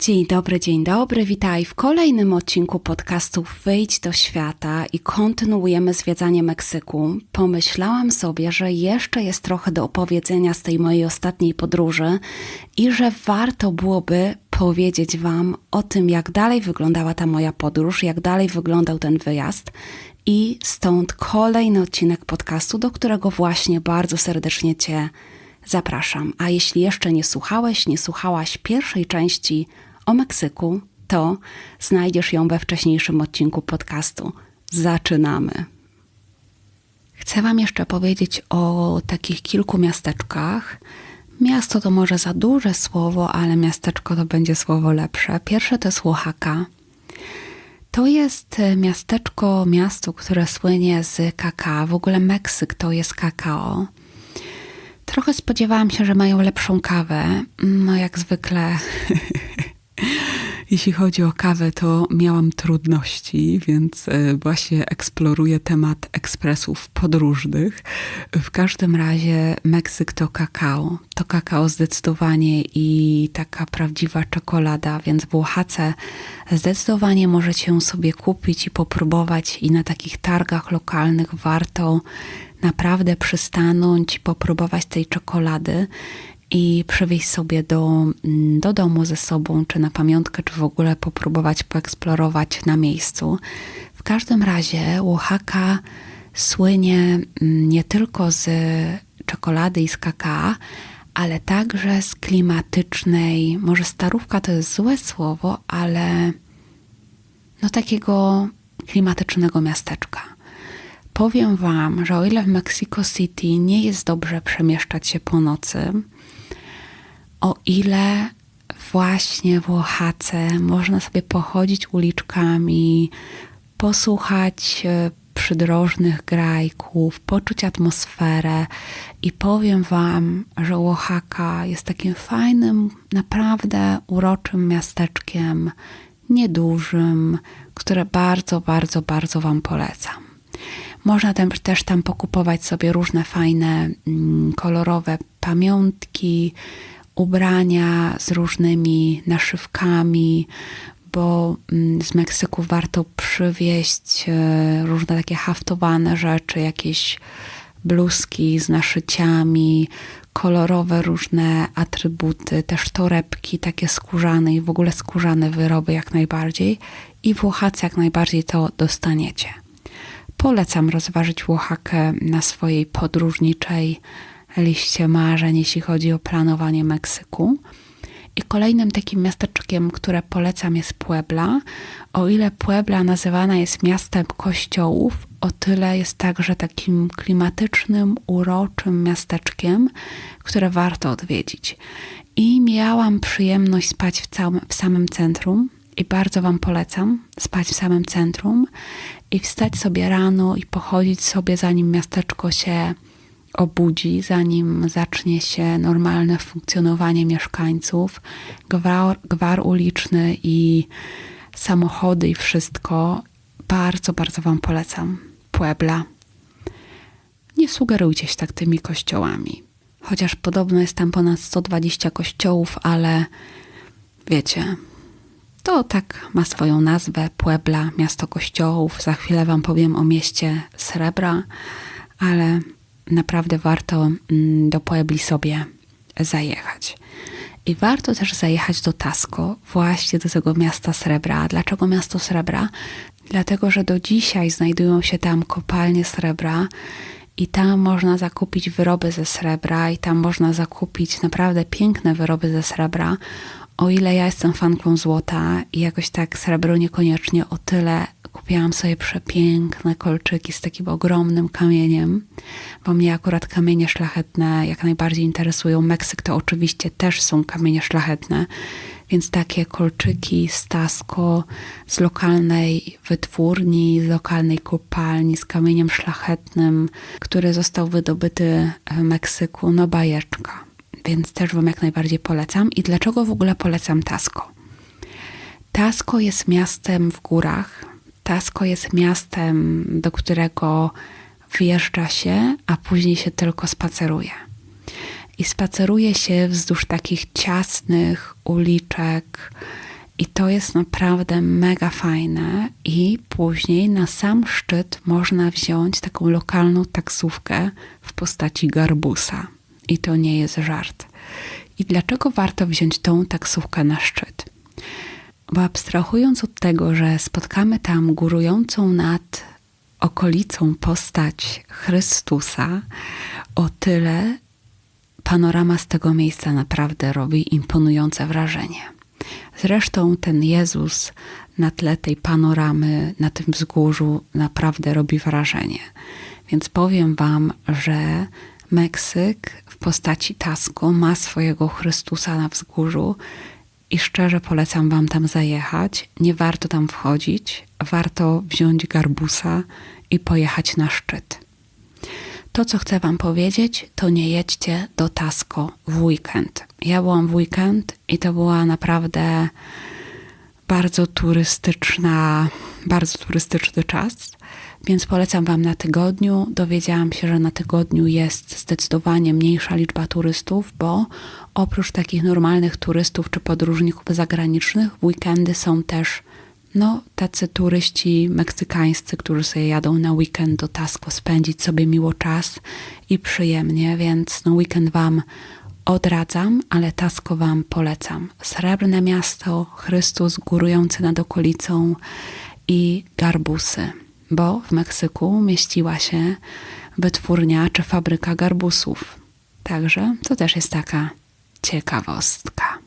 Dzień dobry, dzień dobry, witaj w kolejnym odcinku podcastu Wyjdź do świata i kontynuujemy zwiedzanie Meksyku. Pomyślałam sobie, że jeszcze jest trochę do opowiedzenia z tej mojej ostatniej podróży i że warto byłoby powiedzieć Wam o tym, jak dalej wyglądała ta moja podróż, jak dalej wyglądał ten wyjazd. I stąd kolejny odcinek podcastu, do którego właśnie bardzo serdecznie Cię zapraszam. A jeśli jeszcze nie słuchałeś, nie słuchałaś pierwszej części o Meksyku, to znajdziesz ją we wcześniejszym odcinku podcastu. Zaczynamy. Chcę Wam jeszcze powiedzieć o takich kilku miasteczkach. Miasto to może za duże słowo, ale miasteczko to będzie słowo lepsze. Pierwsze to jest Oaxaca. To jest miasteczko, miasto, które słynie z kakao. W ogóle Meksyk to jest kakao. Trochę spodziewałam się, że mają lepszą kawę. No, jak zwykle Jeśli chodzi o kawę, to miałam trudności, więc e, właśnie eksploruję temat ekspresów podróżnych. W każdym razie Meksyk to kakao. To kakao zdecydowanie i taka prawdziwa czekolada, więc w Oaxace zdecydowanie możecie ją sobie kupić i popróbować i na takich targach lokalnych warto naprawdę przystanąć i popróbować tej czekolady i przywieźć sobie do, mm, do domu ze sobą, czy na pamiątkę, czy w ogóle popróbować poeksplorować na miejscu. W każdym razie Oaxaca słynie mm, nie tylko z czekolady i z kakao, ale także z klimatycznej, może starówka to jest złe słowo, ale no takiego klimatycznego miasteczka. Powiem Wam, że o ile w Mexico City nie jest dobrze przemieszczać się po nocy, o ile właśnie w Oaxace można sobie pochodzić uliczkami, posłuchać e, przydrożnych grajków, poczuć atmosferę i powiem Wam, że Oaxaca jest takim fajnym, naprawdę uroczym miasteczkiem, niedużym, które bardzo, bardzo, bardzo Wam polecam. Można też tam pokupować sobie różne fajne, mm, kolorowe pamiątki, ubrania z różnymi naszywkami, bo mm, z Meksyku warto przywieźć e, różne takie haftowane rzeczy, jakieś bluzki z naszyciami, kolorowe różne atrybuty, też torebki takie skórzane i w ogóle skórzane wyroby jak najbardziej i w jak najbardziej to dostaniecie. Polecam rozważyć Oaxakę na swojej podróżniczej liście marzeń, jeśli chodzi o planowanie Meksyku. I kolejnym takim miasteczkiem, które polecam jest Puebla. O ile Puebla nazywana jest miastem kościołów, o tyle jest także takim klimatycznym, uroczym miasteczkiem, które warto odwiedzić. I miałam przyjemność spać w, całym, w samym centrum i bardzo Wam polecam spać w samym centrum i wstać sobie rano i pochodzić sobie, zanim miasteczko się obudzi, zanim zacznie się normalne funkcjonowanie mieszkańców, gwar, gwar uliczny i samochody i wszystko, bardzo, bardzo Wam polecam. Puebla. Nie sugerujcie się tak tymi kościołami. Chociaż podobno jest tam ponad 120 kościołów, ale wiecie, to tak ma swoją nazwę Puebla, miasto kościołów. Za chwilę Wam powiem o mieście Srebra, ale naprawdę warto mm, do Puebli sobie zajechać. I warto też zajechać do Tasco, właśnie do tego miasta srebra. Dlaczego miasto srebra? Dlatego, że do dzisiaj znajdują się tam kopalnie srebra i tam można zakupić wyroby ze srebra, i tam można zakupić naprawdę piękne wyroby ze srebra. O ile ja jestem fanką złota i jakoś tak srebro niekoniecznie o tyle kupiłam sobie przepiękne kolczyki z takim ogromnym kamieniem, bo mnie akurat kamienie szlachetne jak najbardziej interesują. Meksyk to oczywiście też są kamienie szlachetne, więc takie kolczyki z tasko, z lokalnej wytwórni, z lokalnej kopalni, z kamieniem szlachetnym, który został wydobyty w Meksyku, no bajeczka. Więc też Wam jak najbardziej polecam. I dlaczego w ogóle polecam Tasko? Tasko jest miastem w górach, Tasko jest miastem, do którego wjeżdża się, a później się tylko spaceruje. I spaceruje się wzdłuż takich ciasnych uliczek, I to jest naprawdę mega fajne. I później na sam szczyt można wziąć taką lokalną taksówkę w postaci garbusa. I to nie jest żart. I dlaczego warto wziąć tą taksówkę na szczyt? Bo abstrahując od tego, że spotkamy tam górującą nad okolicą postać Chrystusa, o tyle panorama z tego miejsca naprawdę robi imponujące wrażenie. Zresztą ten Jezus na tle tej panoramy, na tym wzgórzu naprawdę robi wrażenie. Więc powiem Wam, że Meksyk w postaci Tasco ma swojego Chrystusa na wzgórzu i szczerze polecam Wam tam zajechać. Nie warto tam wchodzić, warto wziąć garbusa i pojechać na szczyt. To, co chcę Wam powiedzieć, to nie jedźcie do Tasco w weekend. Ja byłam w weekend i to była naprawdę bardzo turystyczna, bardzo turystyczny czas, więc polecam Wam na tygodniu. Dowiedziałam się, że na tygodniu jest zdecydowanie mniejsza liczba turystów, bo oprócz takich normalnych turystów czy podróżników zagranicznych, w weekendy są też no, tacy turyści meksykańscy, którzy sobie jadą na weekend do Tasco spędzić sobie miło czas i przyjemnie, więc no weekend Wam odradzam, ale Tasco Wam polecam. Srebrne miasto, Chrystus górujący nad okolicą i garbusy, bo w Meksyku mieściła się wytwórnia czy fabryka garbusów. Także to też jest taka ciekawostka.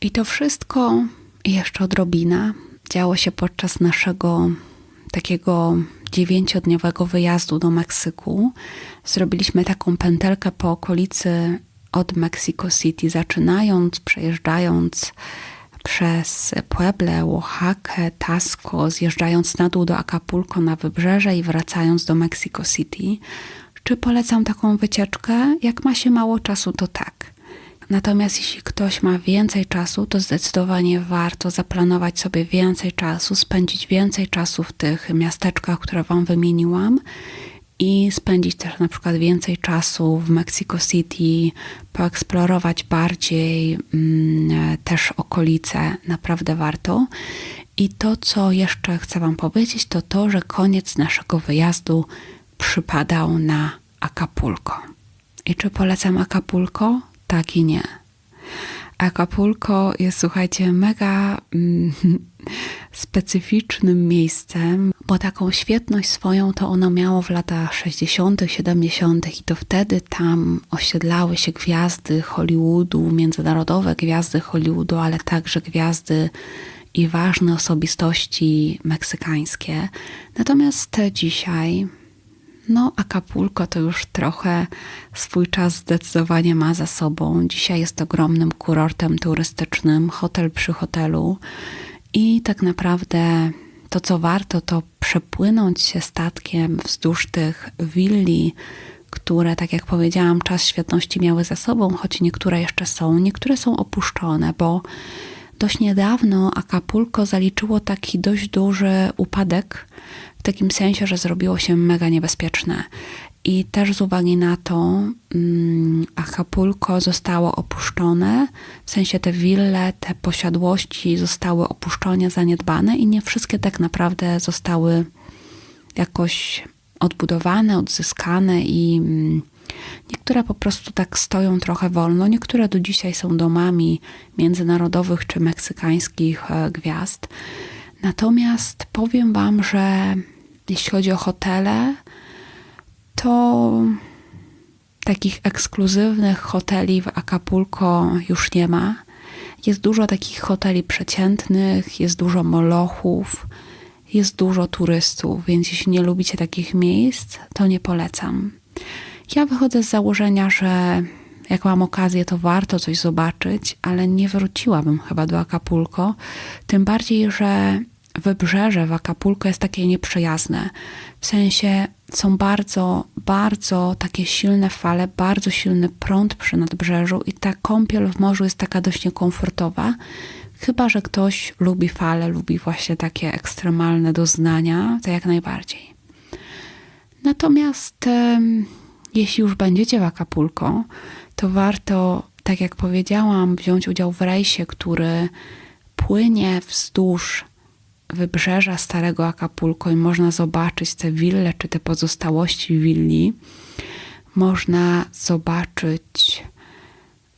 I to wszystko jeszcze odrobina działo się podczas naszego takiego dziewięciodniowego wyjazdu do Meksyku. Zrobiliśmy taką pętelkę po okolicy od Mexico City, zaczynając, przejeżdżając przez Pueble, Oaxaca, Tasco, zjeżdżając na dół do Acapulco na wybrzeże i wracając do Mexico City. Czy polecam taką wycieczkę? Jak ma się mało czasu, to tak. Natomiast jeśli ktoś ma więcej czasu, to zdecydowanie warto zaplanować sobie więcej czasu, spędzić więcej czasu w tych miasteczkach, które Wam wymieniłam i spędzić też na przykład więcej czasu w Mexico City, poeksplorować bardziej mm, też okolice, naprawdę warto. I to, co jeszcze chcę Wam powiedzieć, to to, że koniec naszego wyjazdu przypadał na Acapulco. I czy polecam Acapulco? tak i nie. Acapulco jest, słuchajcie, mega mm, specyficznym miejscem, bo taką świetność swoją to ono miało w latach 60., 70. i to wtedy tam osiedlały się gwiazdy Hollywoodu, międzynarodowe gwiazdy Hollywoodu, ale także gwiazdy i ważne osobistości meksykańskie. Natomiast dzisiaj no, Acapulco to już trochę swój czas zdecydowanie ma za sobą. Dzisiaj jest ogromnym kurortem turystycznym, hotel przy hotelu i tak naprawdę to, co warto, to przepłynąć się statkiem wzdłuż tych willi, które, tak jak powiedziałam, czas świetności miały za sobą, choć niektóre jeszcze są, niektóre są opuszczone, bo dość niedawno Acapulco zaliczyło taki dość duży upadek takim sensie, że zrobiło się mega niebezpieczne. I też z uwagi na to mm, Acapulco zostało opuszczone, w sensie te wille, te posiadłości zostały opuszczone, zaniedbane i nie wszystkie tak naprawdę zostały jakoś odbudowane, odzyskane i mm, niektóre po prostu tak stoją trochę wolno, niektóre do dzisiaj są domami międzynarodowych czy meksykańskich e, gwiazd. Natomiast powiem Wam, że jeśli chodzi o hotele, to takich ekskluzywnych hoteli w Acapulco już nie ma. Jest dużo takich hoteli przeciętnych, jest dużo molochów, jest dużo turystów, więc jeśli nie lubicie takich miejsc, to nie polecam. Ja wychodzę z założenia, że jak mam okazję, to warto coś zobaczyć, ale nie wróciłabym chyba do Acapulco. Tym bardziej, że wybrzeże w Acapulco jest takie nieprzyjazne. W sensie są bardzo, bardzo takie silne fale, bardzo silny prąd przy nadbrzeżu i ta kąpiel w morzu jest taka dość niekomfortowa. Chyba, że ktoś lubi fale, lubi właśnie takie ekstremalne doznania, to jak najbardziej. Natomiast jeśli już będziecie w Acapulco, to warto tak jak powiedziałam, wziąć udział w rejsie, który płynie wzdłuż wybrzeża Starego Acapulco i można zobaczyć te wille, czy te pozostałości willi. Można zobaczyć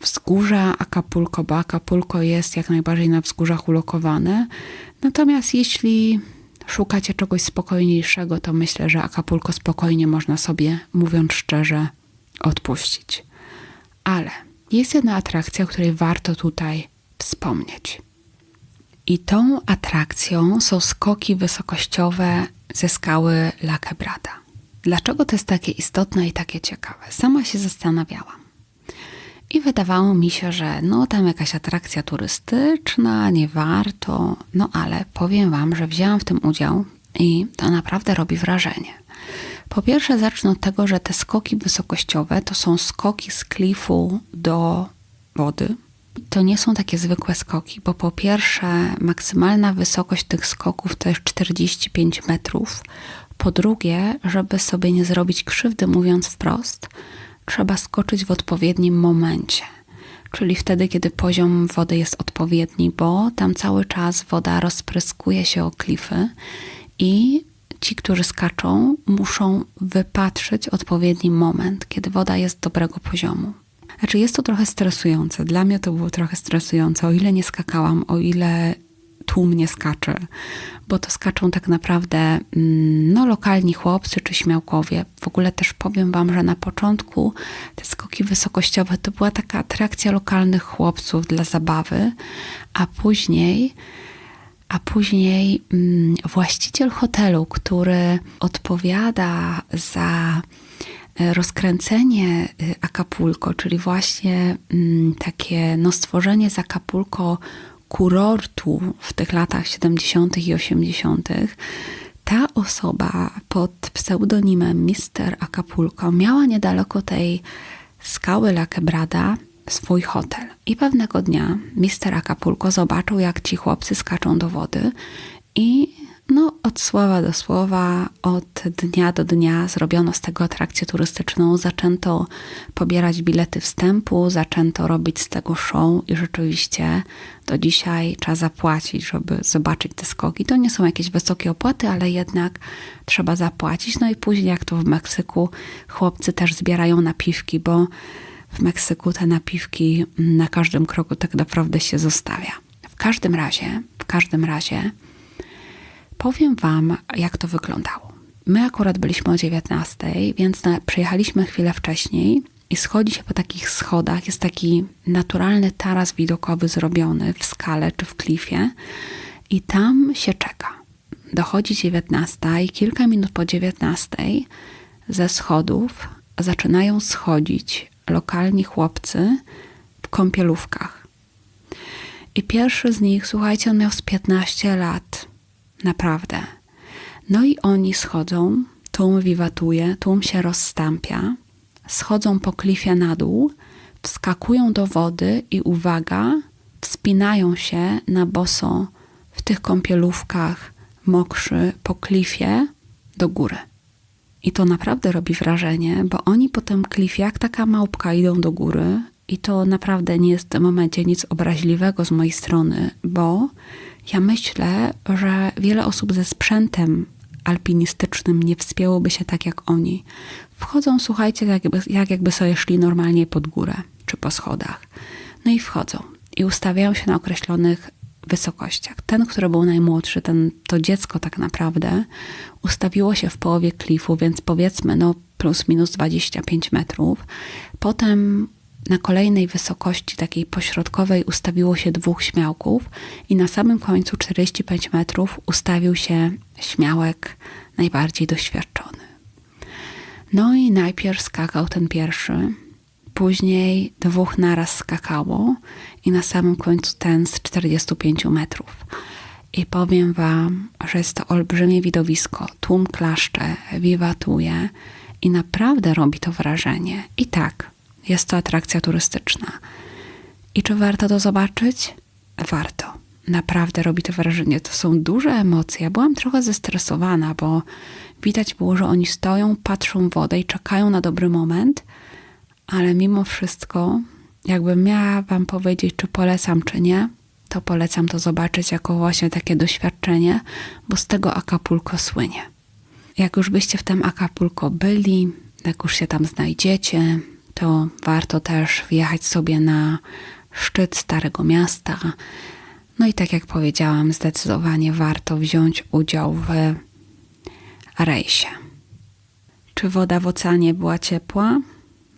wzgórza Acapulco, bo Acapulco jest jak najbardziej na wzgórzach ulokowane. Natomiast jeśli szukacie czegoś spokojniejszego, to myślę, że Acapulco spokojnie można sobie, mówiąc szczerze, odpuścić. Ale jest jedna atrakcja, o której warto tutaj wspomnieć. I tą atrakcją są skoki wysokościowe ze skały La Quebrada. Dlaczego to jest takie istotne i takie ciekawe? Sama się zastanawiałam. I wydawało mi się, że no tam jakaś atrakcja turystyczna, nie warto. No ale powiem Wam, że wzięłam w tym udział i to naprawdę robi wrażenie. Po pierwsze, zacznę od tego, że te skoki wysokościowe to są skoki z klifu do wody. To nie są takie zwykłe skoki, bo po pierwsze, maksymalna wysokość tych skoków to jest 45 metrów. Po drugie, żeby sobie nie zrobić krzywdy, mówiąc wprost, trzeba skoczyć w odpowiednim momencie. Czyli wtedy, kiedy poziom wody jest odpowiedni, bo tam cały czas woda rozpryskuje się o klify i ci, którzy skaczą, muszą wypatrzyć odpowiedni moment, kiedy woda jest dobrego poziomu. Znaczy, jest to trochę stresujące. Dla mnie to było trochę stresujące, o ile nie skakałam, o ile tłum nie skacze, bo to skaczą tak naprawdę mm, no, lokalni chłopcy czy śmiałkowie. W ogóle też powiem Wam, że na początku te skoki wysokościowe to była taka atrakcja lokalnych chłopców dla zabawy, a później a później mm, właściciel hotelu, który odpowiada za rozkręcenie e, Acapulco, czyli właśnie mm, takie no, stworzenie z Acapulco kurortu w tych latach 70. i 80., ta osoba pod pseudonimem Mister Acapulco miała niedaleko tej skały La Quebrada swój hotel. I pewnego dnia Mister Acapulco zobaczył, jak ci chłopcy skaczą do wody i od słowa do słowa, od dnia do dnia zrobiono z tego atrakcję turystyczną. Zaczęto pobierać bilety wstępu, zaczęto robić z tego show i rzeczywiście do dzisiaj trzeba zapłacić, żeby zobaczyć te skoki. To nie są jakieś wysokie opłaty, ale jednak trzeba zapłacić. No i później, jak to w Meksyku, chłopcy też zbierają napiwki, bo w Meksyku te napiwki na każdym kroku tak naprawdę się zostawia. W każdym razie, w każdym razie, powiem Wam, jak to wyglądało. My akurat byliśmy o 19, więc na, przyjechaliśmy chwilę wcześniej i schodzi się po takich schodach. Jest taki naturalny taras widokowy zrobiony w skale czy w klifie i tam się czeka. Dochodzi 19 i kilka minut po 19 ze schodów zaczynają schodzić lokalni chłopcy w kąpielówkach. I pierwszy z nich, słuchajcie, on miał z 15 lat. Naprawdę. No i oni schodzą, tłum wiwatuje, tłum się rozstampia, schodzą po klifie na dół, wskakują do wody i uwaga, wspinają się na boso w tych kąpielówkach mokrzy po klifie do góry. I to naprawdę robi wrażenie, bo oni po tym klifie, jak taka małpka, idą do góry. I to naprawdę nie jest w tym momencie nic obraźliwego z mojej strony, bo ja myślę, że wiele osób ze sprzętem alpinistycznym nie wspięłoby się tak jak oni. Wchodzą, słuchajcie, jak jakby, jak jakby sobie szli normalnie pod górę czy po schodach. No i wchodzą i ustawiają się na określonych wysokościach. Ten, który był najmłodszy, ten, to dziecko tak naprawdę, ustawiło się w połowie klifu, więc powiedzmy no plus minus 25 metrów. Potem na kolejnej wysokości, takiej pośrodkowej, ustawiło się dwóch śmiałków i na samym końcu 45 metrów ustawił się śmiałek najbardziej doświadczony. No i najpierw skakał ten pierwszy, później dwóch naraz skakało i na samym końcu ten z 45 metrów. I powiem Wam, że jest to olbrzymie widowisko. Tłum klaszcze, wiwatuje i naprawdę robi to wrażenie. I tak, jest to atrakcja turystyczna. I czy warto to zobaczyć? Warto. Naprawdę robi to wrażenie. To są duże emocje. Ja byłam trochę zestresowana, bo widać było, że oni stoją, patrzą wodę i czekają na dobry moment, ale mimo wszystko jakbym miała Wam powiedzieć, czy polecam, czy nie, to polecam to zobaczyć jako właśnie takie doświadczenie, bo z tego Acapulco słynie. Jak już byście w tym Acapulco byli, jak już się tam znajdziecie, to warto też wjechać sobie na szczyt Starego Miasta. No i tak jak powiedziałam, zdecydowanie warto wziąć udział w rejsie. Czy woda w oceanie była ciepła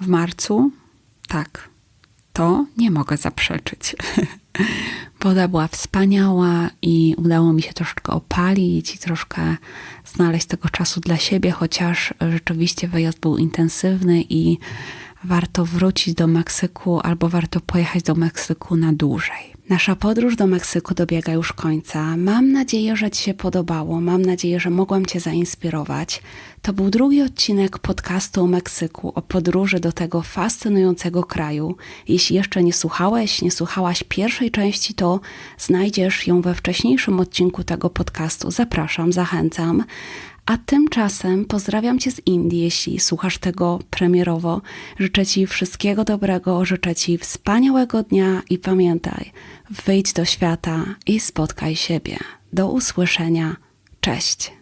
w marcu? Tak, to nie mogę zaprzeczyć. Woda była wspaniała i udało mi się troszkę opalić i troszkę znaleźć tego czasu dla siebie, chociaż rzeczywiście wyjazd był intensywny i warto wrócić do Meksyku albo warto pojechać do Meksyku na dłużej. Nasza podróż do Meksyku dobiega już końca. Mam nadzieję, że Ci się podobało. Mam nadzieję, że mogłam Cię zainspirować. To był drugi odcinek podcastu o Meksyku, o podróży do tego fascynującego kraju. Jeśli jeszcze nie słuchałeś, nie słuchałaś pierwszej części, to znajdziesz ją we wcześniejszym odcinku tego podcastu. Zapraszam, zachęcam. A tymczasem pozdrawiam Cię z Indii, jeśli słuchasz tego premierowo. Życzę Ci wszystkiego dobrego, życzę Ci wspaniałego dnia i pamiętaj, wyjdź do świata i spotkaj siebie. Do usłyszenia. Cześć.